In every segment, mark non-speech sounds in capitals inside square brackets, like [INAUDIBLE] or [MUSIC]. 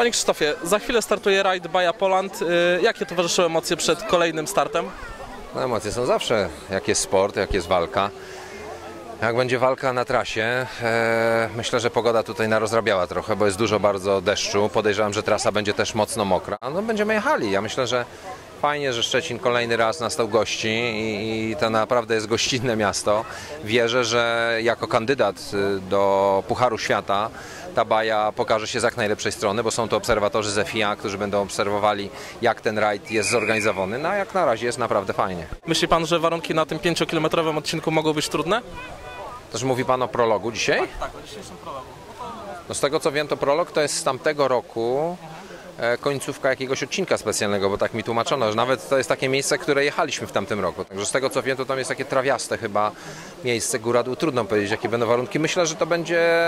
Panie Krzysztofie, za chwilę startuje rajd Baja Poland. Y, Jakie towarzyszyły emocje przed kolejnym startem? No, emocje są zawsze, jak jest sport, jak jest walka. Jak będzie walka na trasie, e, myślę, że pogoda tutaj narozrabiała trochę, bo jest dużo bardzo deszczu. Podejrzewam, że trasa będzie też mocno mokra. No będziemy jechali. Ja myślę, że fajnie, że Szczecin kolejny raz nastał gości i, i to naprawdę jest gościnne miasto. Wierzę, że jako kandydat y, do Pucharu Świata ta baja pokaże się z jak najlepszej strony, bo są to obserwatorzy z FIA, którzy będą obserwowali, jak ten rajd jest zorganizowany. No a jak na razie jest naprawdę fajnie. Myśli pan, że warunki na tym 5-kilometrowym odcinku mogą być trudne? Też mówi Pan o prologu dzisiaj? Tak, o dzisiejszym prologu. No z tego co wiem, to prolog to jest z tamtego roku końcówka jakiegoś odcinka specjalnego, bo tak mi tłumaczono, że nawet to jest takie miejsce, które jechaliśmy w tamtym roku. Także z tego co wiem, to tam jest takie trawiaste chyba miejsce, góra dół. Trudno powiedzieć, jakie będą warunki. Myślę, że to będzie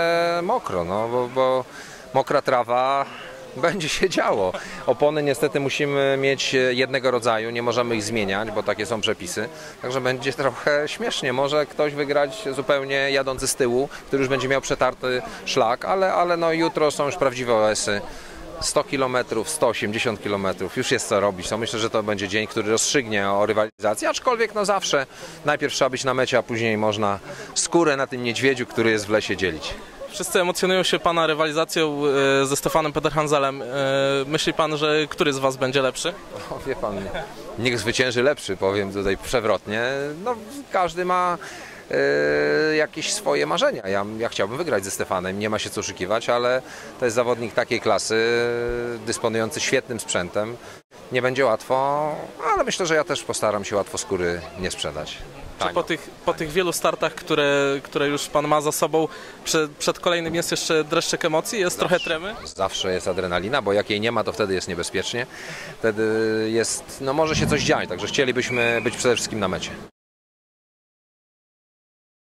mokro, no bo, bo mokra trawa [LAUGHS] będzie się działo. Opony niestety musimy mieć jednego rodzaju, nie możemy ich zmieniać, bo takie są przepisy. Także będzie trochę śmiesznie. Może ktoś wygrać zupełnie jadący z tyłu, który już będzie miał przetarty szlak, ale, ale no jutro są już prawdziwe OS-y. 100 km, 180 km, już jest co robić. No myślę, że to będzie dzień, który rozstrzygnie o rywalizacji, aczkolwiek no zawsze najpierw trzeba być na mecie, a później można skórę na tym niedźwiedziu, który jest w lesie dzielić. Wszyscy emocjonują się pana rywalizacją y, ze Stefanem Peterhanselem. Y, Myśli pan, że który z was będzie lepszy? O, wie pan, niech zwycięży lepszy, powiem tutaj przewrotnie. No, każdy ma e, jakieś swoje marzenia. Ja, ja chciałbym wygrać ze Stefanem, nie ma się co oszukiwać, ale to jest zawodnik takiej klasy, dysponujący świetnym sprzętem. Nie będzie łatwo, ale myślę, że ja też postaram się łatwo skóry nie sprzedać. Czy po tych, po tych wielu startach, które, które już pan ma za sobą, przed, przed kolejnym jest jeszcze dreszczyk emocji? Jest trochę tremy? Zawsze jest adrenalina, bo jak jej nie ma, to wtedy jest niebezpiecznie. Wtedy jest, no może się coś dziać, także chcielibyśmy być przede wszystkim na mecie.